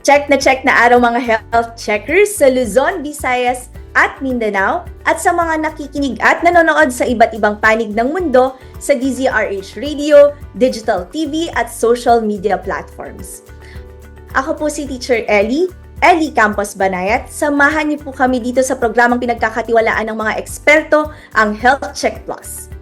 Check na check na araw mga health checkers sa Luzon, Visayas at Mindanao at sa mga nakikinig at nanonood sa iba't ibang panig ng mundo sa DZRH Radio, digital TV at social media platforms. Ako po si Teacher Ellie, Ellie Campos Banayat. Samahan niyo po kami dito sa programang pinagkakatiwalaan ng mga eksperto, ang Health Check Plus.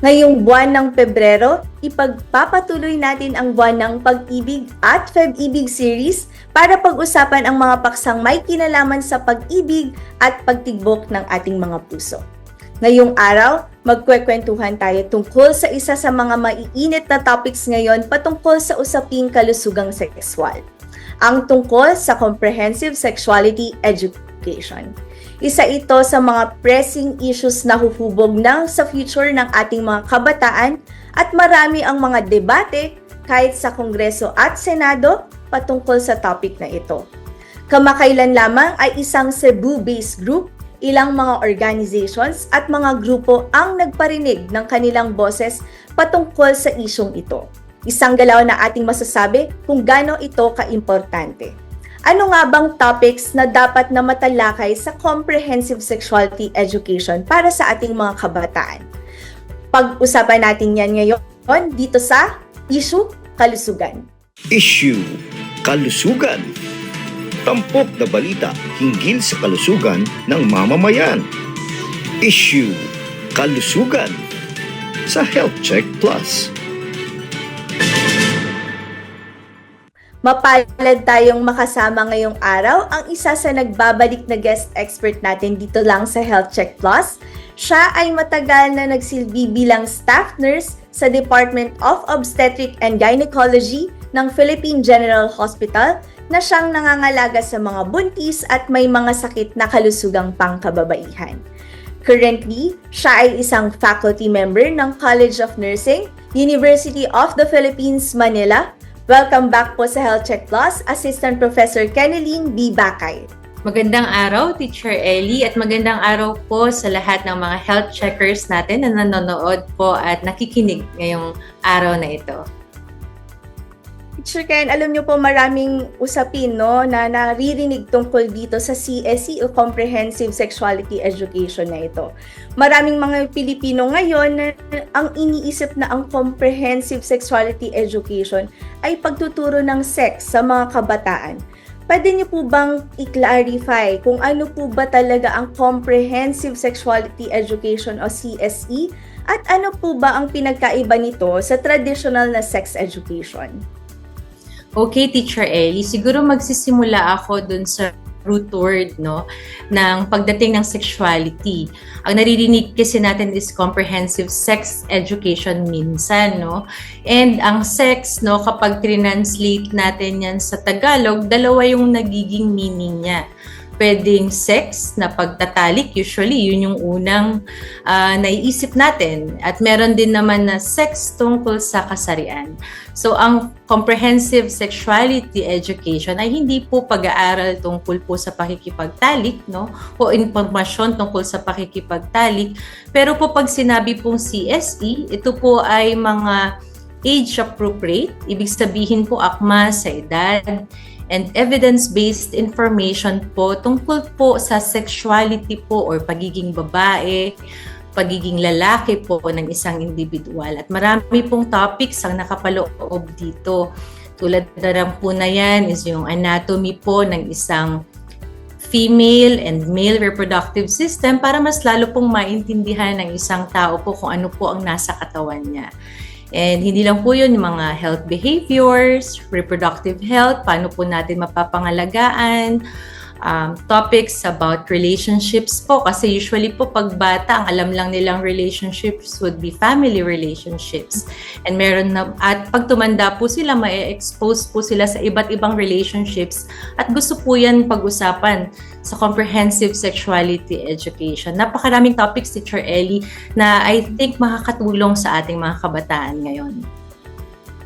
Ngayong buwan ng Pebrero, ipagpapatuloy natin ang buwan ng pag-ibig at Feb-ibig series para pag-usapan ang mga paksang may kinalaman sa pag-ibig at pagtigbok ng ating mga puso. Ngayong araw, magkwekwentuhan tayo tungkol sa isa sa mga maiinit na topics ngayon patungkol sa usaping kalusugang sexual. Ang tungkol sa comprehensive sexuality education. Isa ito sa mga pressing issues na huhubog na sa future ng ating mga kabataan at marami ang mga debate kahit sa Kongreso at Senado patungkol sa topic na ito. Kamakailan lamang ay isang Cebu-based group, ilang mga organizations at mga grupo ang nagparinig ng kanilang boses patungkol sa isyong ito. Isang galaw na ating masasabi kung gaano ito kaimportante. Ano nga bang topics na dapat na matalakay sa comprehensive sexuality education para sa ating mga kabataan? Pag-usapan natin yan ngayon dito sa Issue Kalusugan. Issue Kalusugan Tampok na balita hinggil sa kalusugan ng mamamayan. Issue Kalusugan sa Health Check Plus. Mapalad tayong makasama ngayong araw ang isa sa nagbabalik na guest expert natin dito lang sa Health Check Plus. Siya ay matagal na nagsilbi bilang staff nurse sa Department of Obstetric and Gynecology ng Philippine General Hospital na siyang nangangalaga sa mga buntis at may mga sakit na kalusugang pangkababaihan. Currently, siya ay isang faculty member ng College of Nursing, University of the Philippines, Manila, Welcome back po sa Health Check Plus, Assistant Professor Keneline B. Bakay. Magandang araw, Teacher Ellie, at magandang araw po sa lahat ng mga health checkers natin na nanonood po at nakikinig ngayong araw na ito. Teacher Ken, alam niyo po maraming usapin no, na naririnig tungkol dito sa CSE o Comprehensive Sexuality Education na ito. Maraming mga Pilipino ngayon na ang iniisip na ang Comprehensive Sexuality Education ay pagtuturo ng sex sa mga kabataan. Pwede niyo po bang i-clarify kung ano po ba talaga ang Comprehensive Sexuality Education o CSE at ano po ba ang pinagkaiba nito sa traditional na sex education? Okay, Teacher Ellie, siguro magsisimula ako dun sa root word no ng pagdating ng sexuality. Ang naririnig kasi natin is comprehensive sex education minsan no. And ang sex no kapag translate natin yan sa Tagalog, dalawa yung nagiging meaning niya pwedeng sex na pagtatalik, usually yun yung unang uh, naiisip natin. At meron din naman na sex tungkol sa kasarian. So ang comprehensive sexuality education ay hindi po pag-aaral tungkol po sa pakikipagtalik, no? O impormasyon tungkol sa pakikipagtalik. Pero po pag sinabi pong CSE, ito po ay mga age appropriate, ibig sabihin po akma sa edad, and evidence-based information po tungkol po sa sexuality po or pagiging babae, pagiging lalaki po ng isang individual. At marami pong topics ang nakapaloob dito. Tulad na lang po na yan is yung anatomy po ng isang female and male reproductive system para mas lalo pong maintindihan ng isang tao po kung ano po ang nasa katawan niya. And hindi lang po yun yung mga health behaviors, reproductive health, paano po natin mapapangalagaan, um, topics about relationships po. Kasi usually po pag bata, ang alam lang nilang relationships would be family relationships. And meron na, at pag tumanda po sila, ma-expose po sila sa iba't ibang relationships. At gusto po yan pag-usapan sa comprehensive sexuality education. Napakaraming topics, Teacher Ellie, na I think makakatulong sa ating mga kabataan ngayon.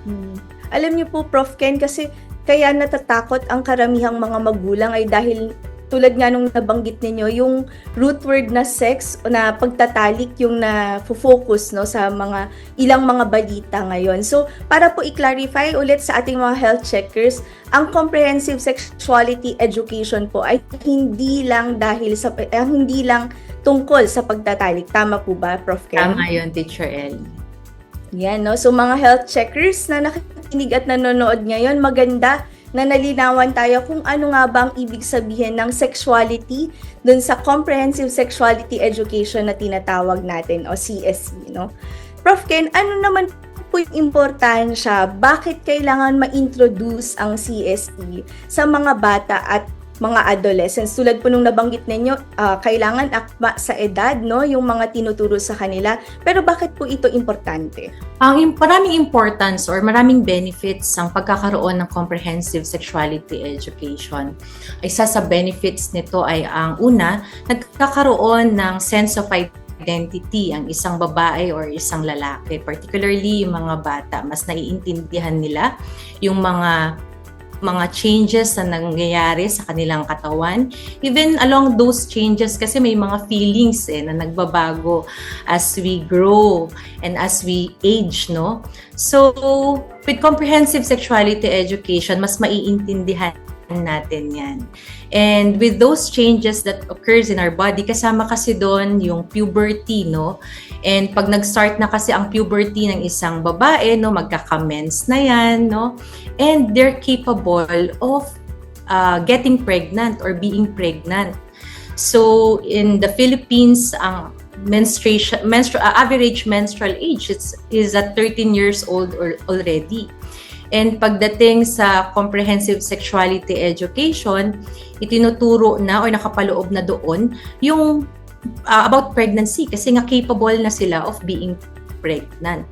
Hmm. Alam niyo po, Prof. Ken, kasi kaya natatakot ang karamihang mga magulang ay dahil tulad nga nung nabanggit ninyo, yung root word na sex o na pagtatalik yung na focus no sa mga ilang mga balita ngayon. So, para po i-clarify ulit sa ating mga health checkers, ang comprehensive sexuality education po ay hindi lang dahil sa eh, hindi lang tungkol sa pagtatalik. Tama po ba, Prof. Ken? Tama yun, Teacher Ellie. Yan, no? So, mga health checkers na nakikinig at nanonood ngayon, maganda na nalinawan tayo kung ano nga ba ang ibig sabihin ng sexuality dun sa Comprehensive Sexuality Education na tinatawag natin o CSE, no? Prof. Ken, ano naman po yung importansya? Bakit kailangan ma-introduce ang CSE sa mga bata at mga adolescents. Tulad po nung nabanggit ninyo, ah, kailangan akma sa edad, no? Yung mga tinuturo sa kanila. Pero bakit po ito importante? Ang maraming importance or maraming benefits ang pagkakaroon ng comprehensive sexuality education. Isa sa benefits nito ay ang una, nagkakaroon ng sense of identity ang isang babae or isang lalaki, particularly yung mga bata. Mas naiintindihan nila yung mga mga changes na nangyayari sa kanilang katawan. Even along those changes kasi may mga feelings eh na nagbabago as we grow and as we age, no? So, with comprehensive sexuality education, mas maiintindihan natin yan. And with those changes that occurs in our body, kasama kasi doon yung puberty, no? And pag nag-start na kasi ang puberty ng isang babae, no, magkaka-mens na yan, no? And they're capable of uh, getting pregnant or being pregnant. So, in the Philippines, ang menstruation menstru- uh, average menstrual age is, is at 13 years old or already. And pagdating sa comprehensive sexuality education, itinuturo na or nakapaloob na doon yung uh, about pregnancy kasi nga capable na sila of being pregnant.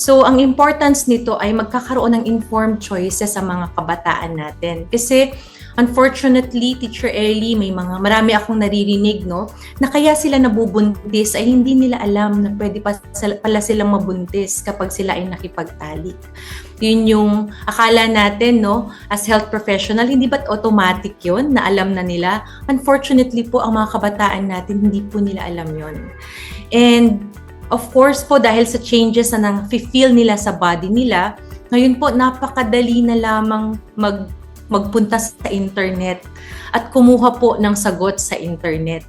So, ang importance nito ay magkakaroon ng informed choices sa mga kabataan natin. Kasi, unfortunately, Teacher Ellie, may mga, marami akong naririnig, no, na kaya sila nabubuntis ay hindi nila alam na pwede pa pala silang mabuntis kapag sila ay nakipagtalik. Yun yung akala natin, no, as health professional, hindi ba't automatic yun na alam na nila? Unfortunately po, ang mga kabataan natin, hindi po nila alam yon And of course po, dahil sa changes na nang feel nila sa body nila, ngayon po, napakadali na lamang mag, magpunta sa internet at kumuha po ng sagot sa internet.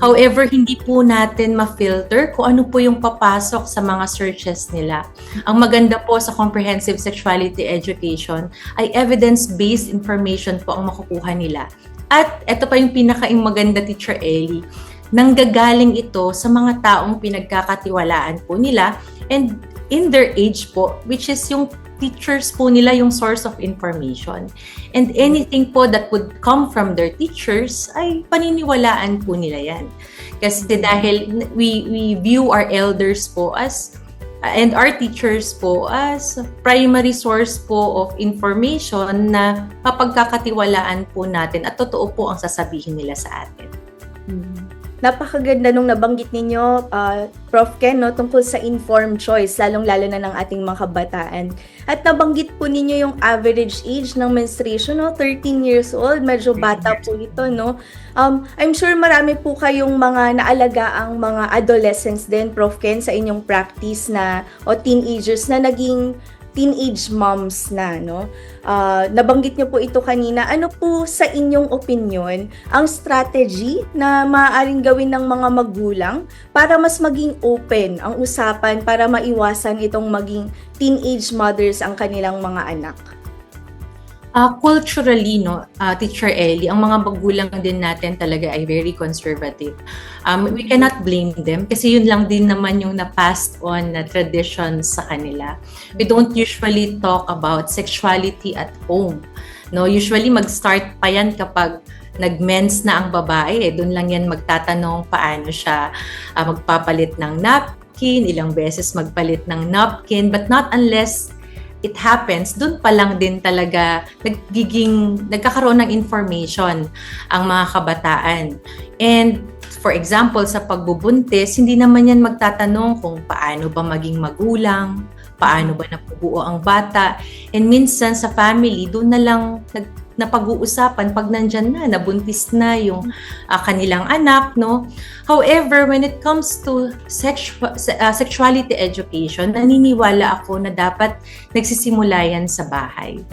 However, hindi po natin ma-filter kung ano po yung papasok sa mga searches nila. Ang maganda po sa comprehensive sexuality education ay evidence-based information po ang makukuha nila. At ito pa yung pinaka maganda teacher Ellie, nanggagaling ito sa mga taong pinagkakatiwalaan po nila and in their age po, which is yung teachers po nila yung source of information. And anything po that would come from their teachers ay paniniwalaan po nila yan. Kasi dahil we, we view our elders po as and our teachers po as primary source po of information na mapagkakatiwalaan po natin at totoo po ang sasabihin nila sa atin. Napakaganda nung nabanggit ninyo, uh, Prof. Ken, no, tungkol sa informed choice, lalong-lalo na ng ating mga kabataan. At nabanggit po ninyo yung average age ng menstruation, no, 13 years old, medyo bata po ito, no. Um, I'm sure marami po kayong mga naalaga ang mga adolescents din, Prof. Ken, sa inyong practice na, o teenagers na naging teenage moms na, no? Ah, nabanggit niyo po ito kanina. Ano po sa inyong opinion ang strategy na maaaring gawin ng mga magulang para mas maging open ang usapan para maiwasan itong maging teenage mothers ang kanilang mga anak? Uh, culturally, no, uh, Teacher Ellie, ang mga magulang din natin talaga ay very conservative. Um, we cannot blame them kasi yun lang din naman yung na-passed on na tradition sa kanila. We don't usually talk about sexuality at home. No, usually mag-start pa yan kapag nag-mens na ang babae, eh, doon lang yan magtatanong paano siya uh, magpapalit ng napkin, ilang beses magpalit ng napkin, but not unless it happens, dun pa lang din talaga nagiging, nagkakaroon ng information ang mga kabataan. And for example, sa pagbubuntis, hindi naman yan magtatanong kung paano ba maging magulang, paano ba napubuo ang bata. And minsan sa family, doon na lang nag, napag-uusapan pag nandyan na, nabuntis na yung ah, kanilang anak, no? However, when it comes to sexu- uh, sexuality education, naniniwala ako na dapat nagsisimula yan sa bahay.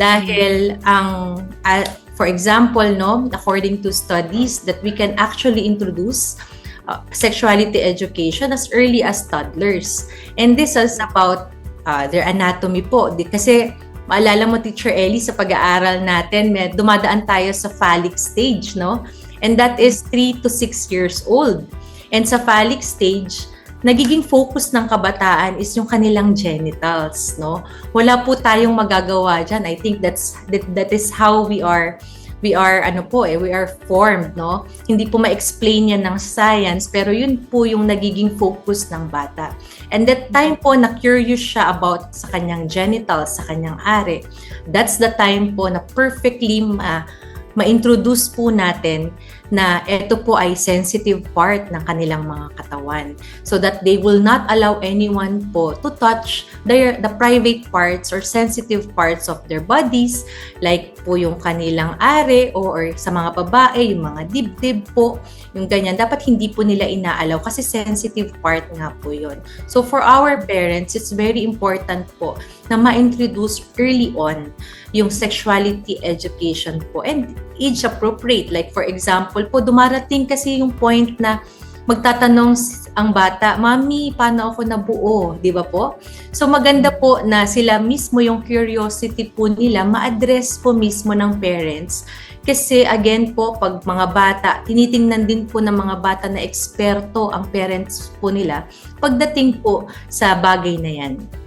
Dahil ang ah, for example, no, according to studies that we can actually introduce uh, sexuality education as early as toddlers. And this is about uh, their anatomy po. Kasi maalala mo, Teacher Ellie, sa pag-aaral natin, may, dumadaan tayo sa phallic stage, no? And that is 3 to 6 years old. And sa phallic stage, nagiging focus ng kabataan is yung kanilang genitals, no? Wala po tayong magagawa dyan. I think that's that, that is how we are we are ano po eh, we are formed, no? Hindi po ma-explain yan ng science, pero yun po yung nagiging focus ng bata. And that time po na curious siya about sa kanyang genitals, sa kanyang are, that's the time po na perfectly ma- ma-introduce po natin na ito po ay sensitive part ng kanilang mga katawan. So that they will not allow anyone po to touch their the private parts or sensitive parts of their bodies like po yung kanilang are or, or sa mga babae yung mga dibdib po yung ganyan. Dapat hindi po nila inaalaw kasi sensitive part nga po yun. So for our parents it's very important po na ma-introduce early on yung sexuality education po. And age appropriate like for example po dumarating kasi yung point na magtatanong ang bata, Mami, paano ako nabuo? Di ba po? So maganda po na sila mismo yung curiosity po nila ma-address po mismo ng parents. Kasi again po, pag mga bata, tinitingnan din po ng mga bata na eksperto ang parents po nila pagdating po sa bagay na yan.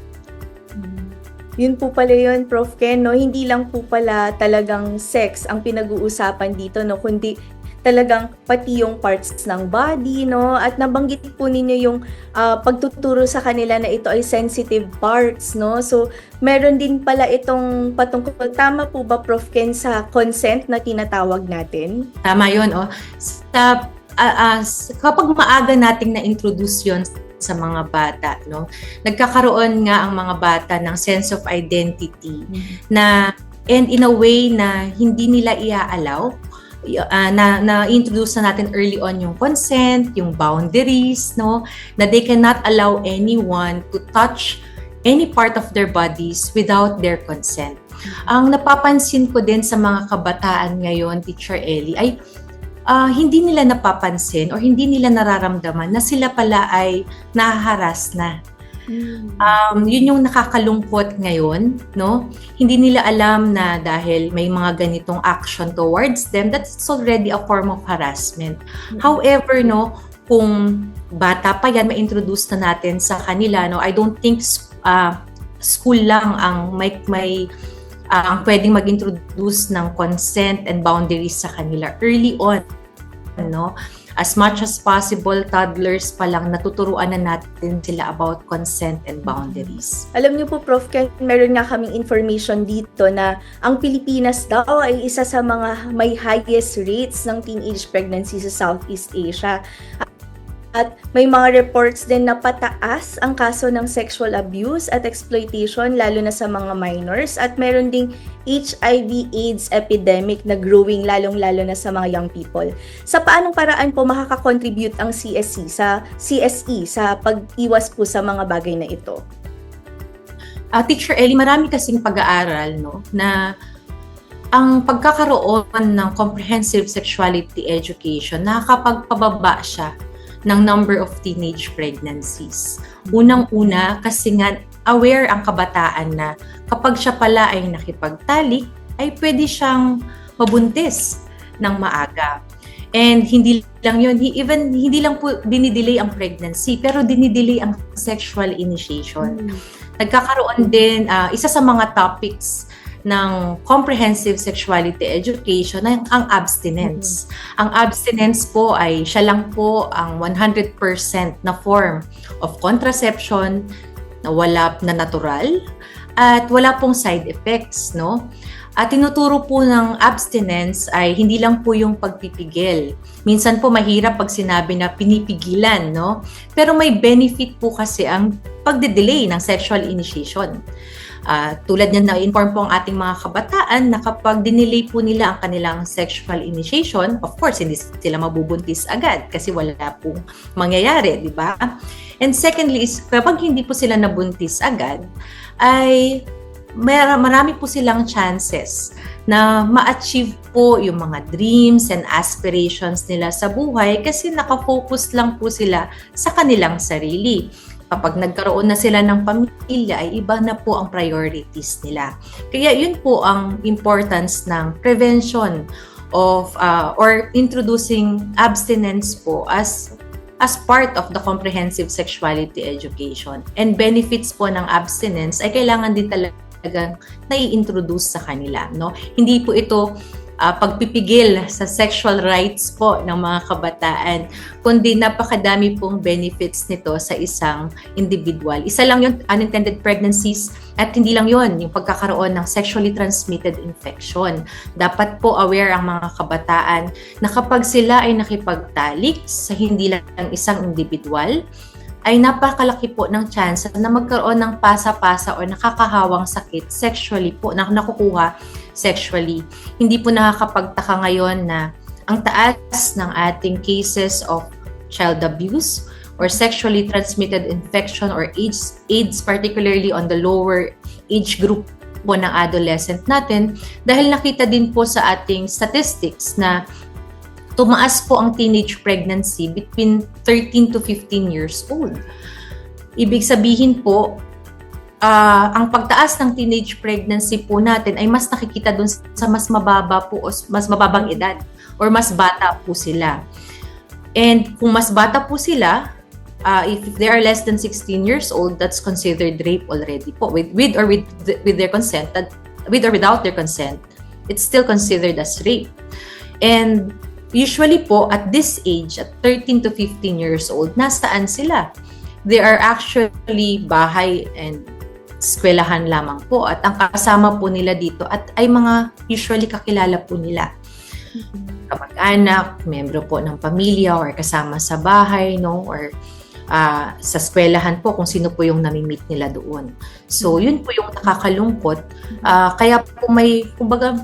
Yun po pala yun, Prof. Ken, no? Hindi lang po pala talagang sex ang pinag-uusapan dito, no? Kundi talagang pati yung parts ng body, no? At nabanggit po ninyo yung ah, pagtuturo sa kanila na ito ay sensitive parts, no? So, meron din pala itong patungkol. Tama po ba, Prof. Ken, sa consent na tinatawag natin? Tama yun, oh. Sa, ah, s- kapag maaga nating na-introduce yun sa mga bata, no? Nagkakaroon nga ang mga bata ng sense of identity na and in a way na hindi nila iaalaw y- ah, na na-introduce na natin early on yung consent, yung boundaries, no? Na they cannot allow anyone to touch any part of their bodies without their consent. Ang napapansin ko din sa mga kabataan ngayon, Teacher Ellie, ay ah, hindi nila napapansin or hindi nila nararamdaman na sila pala ay nahaharas na. Um, yun yung nakakalungkot ngayon, no? Hindi nila alam na dahil may mga ganitong action towards them, that's already a form of harassment. However, no, kung bata pa yan, ma-introduce na natin sa kanila, no? I don't think uh, school lang ang may, may ang pwedeng mag-introduce ng consent and boundaries sa kanila early on, no? As much as possible, toddlers pa lang natuturuan na natin sila about consent and boundaries. Alam niyo po, Prof. Ken, meron nga kaming information dito na ang Pilipinas daw ay isa sa mga may highest rates ng teenage pregnancy sa Southeast Asia. At may mga reports din na pataas ang kaso ng sexual abuse at exploitation lalo na sa mga minors at meron ding HIV AIDS epidemic na growing lalong-lalo na sa mga young people. Sa paanong paraan po makaka-contribute ang CSE sa CSE sa pag-iwas po sa mga bagay na ito? Ah, Teacher Ellie, marami kasing pag-aaral no, na ang pagkakaroon ng comprehensive sexuality education, nakakapagpababa siya ng number of teenage pregnancies. Unang-una, kasi nga aware ang kabataan na kapag siya pala ay nakipagtalik, ay pwede siyang mabuntis ng maaga. And hindi lang yun, even hindi lang po dinidelay ang pregnancy, pero dinidelay ang sexual initiation nagkakaroon din, ah, isa sa mga topics ng comprehensive sexuality education ay ang abstinence. Ang abstinence po ay siya lang po ang 100% na form of contraception na wala na natural at wala pong side effects, no? At tinuturo po ng abstinence ay hindi lang po yung pagpipigil. Minsan po mahirap pag sinabi na pinipigilan, no? Pero may benefit po kasi ang pagde-delay ng sexual initiation. Ah, tulad niyan na-inform po ang ating mga kabataan na kapag dinelay po nila ang kanilang sexual initiation, of course, hindi sila mabubuntis agad kasi wala pong mangyayari, di ba? And secondly is kapag hindi po sila nabuntis agad, ay mer- marami po silang chances na ma-achieve po yung mga dreams and aspirations nila sa buhay kasi nakafocus lang po sila sa kanilang sarili. Kapag nagkaroon na sila ng pamilya, ay iba na po ang priorities nila. Kaya yun po ang importance ng prevention of uh, or introducing abstinence po as as part of the comprehensive sexuality education. And benefits po ng abstinence ay kailangan din talagang nai-introduce sa kanila. No? Hindi po ito ah, pagpipigil sa sexual rights po ng mga kabataan, kundi napakadami pong benefits nito sa isang individual. Isa lang yung unintended pregnancies at hindi lang yon yung pagkakaroon ng sexually transmitted infection. Dapat po aware ang mga kabataan na kapag sila ay nakipagtalik sa hindi lang isang individual, ay napakalaki po ng chance na magkaroon ng pasa-pasa o nakakahawang sakit sexually po, na nakukuha sexually. Hindi po nakakapagtaka ngayon na ang taas ng ating cases of child abuse or sexually transmitted infection or AIDS, AIDS particularly on the lower age group po ng adolescent natin dahil nakita din po sa ating statistics na tumaas po ang teenage pregnancy between 13 to 15 years old. Ibig sabihin po, ah, ang pagtaas ng teenage pregnancy po natin ay mas nakikita dun sa mas mababa po o mas mababang edad or mas bata po sila. And kung mas bata po sila, ah, if they are less than 16 years old, that's considered rape already po with with or with with their consent, that with or without their consent, it's still considered as rape. And usually po at this age, at 13 to 15 years old, nasaan sila? They are actually bahay and eskwelahan lamang po at ang kasama po nila dito at ay mga usually kakilala po nila kamag-anak, membro po ng pamilya or kasama sa bahay, no? Or ah, sa eskwelahan po kung sino po yung nami-meet nila doon. So, yun po yung nakakalungkot. Ah, kaya po may, kumbaga,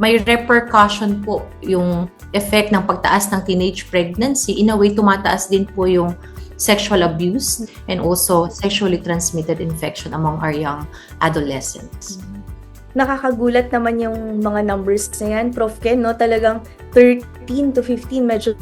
may repercussion po yung effect ng pagtaas ng teenage pregnancy. In a way, tumataas din po yung sexual abuse and also sexually transmitted infection among our young adolescents. Nakakagulat naman yung mga numbers na yan, Prof. Ken, no? Talagang 13 to 15, medyo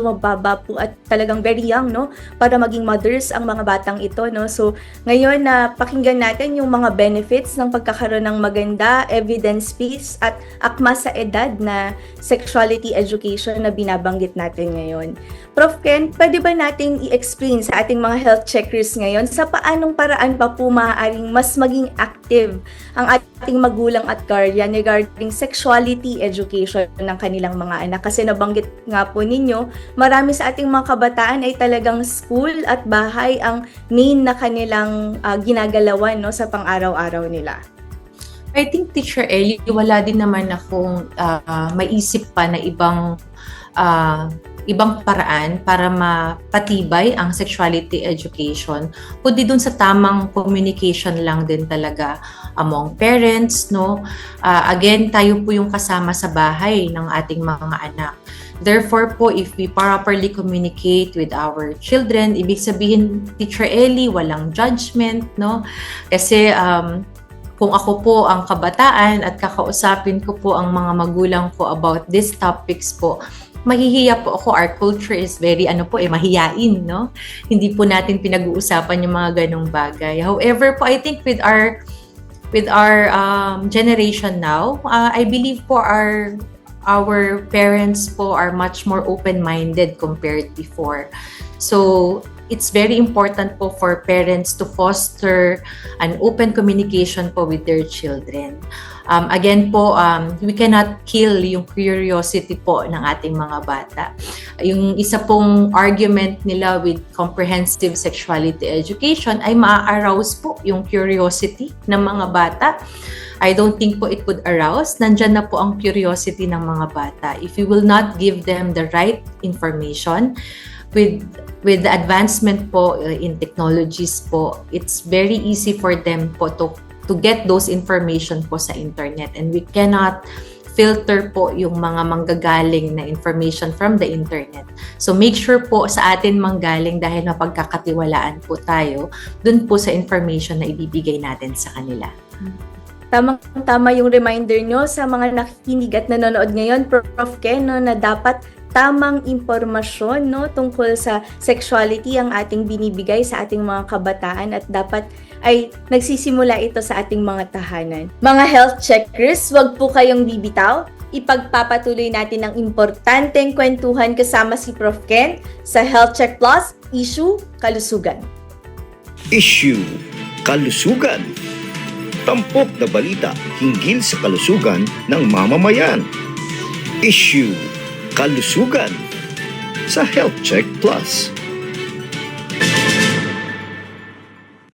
mababa po at talagang very young, no? Para maging mothers ang mga batang ito, no? So, ngayon na pakinggan natin yung mga benefits ng pagkakaroon ng maganda, evidence-based at akma sa edad na sexuality education na binabanggit natin ngayon. Prof. Ken, pwede ba nating i-explain sa ating mga health checkers ngayon sa paanong paraan pa po maaaring mas maging active ang ating magulang at guardian regarding sexuality education ng kanilang mga anak? Kasi nabanggit nga po ninyo, marami sa ating mga kabataan ay talagang school at bahay ang main na kanilang ah, ginagalawan no, sa pang-araw-araw nila. I think Teacher Ellie, wala din naman akong ah, maisip pa na ibang ah, ibang paraan para mapatibay ang sexuality education kundi dun sa tamang communication lang din talaga among parents no Ah, again tayo po yung kasama sa bahay ng ating mga anak Therefore po, if we properly communicate with our children, ibig sabihin, Teacher Ellie, walang judgment, no? Kasi um, kung ako po ang kabataan at kakausapin ko po ang mga magulang ko about these topics po, mahihiya po ako. Our culture is very, ano po, eh, mahiyain, no? Hindi po natin pinag-uusapan yung mga ganong bagay. However po, I think with our with our um, generation now, uh, I believe po our our parents po are much more open-minded compared before. So, it's very important po for parents to foster an open communication po with their children. Um, again po, um, we cannot kill yung curiosity po ng ating mga bata. yung isa pong argument nila with comprehensive sexuality education ay ma-arouse po yung curiosity ng mga bata. I don't think po it would arouse. Nandyan na po ang curiosity ng mga bata. If you will not give them the right information, with with the advancement po uh, in technologies po, it's very easy for them po to to get those information po sa internet and we cannot filter po yung mga manggagaling na information from the internet. So make sure po sa atin manggaling dahil mapagkakatiwalaan po tayo dun po sa information na ibibigay natin sa kanila. Tamang-tama yung reminder nyo sa mga nakikinig at nanonood ngayon, Prof. Ken, no, na dapat tamang impormasyon no, tungkol sa sexuality ang ating binibigay sa ating mga kabataan at dapat ay nagsisimula ito sa ating mga tahanan. Mga health checkers, wag po kayong bibitaw. Ipagpapatuloy natin ang importanteng kwentuhan kasama si Prof. Ken sa Health Check Plus, Issue Kalusugan. Issue Kalusugan. Tampok na balita hinggil sa kalusugan ng mamamayan. Issue Kalusugan sa Health Check Plus.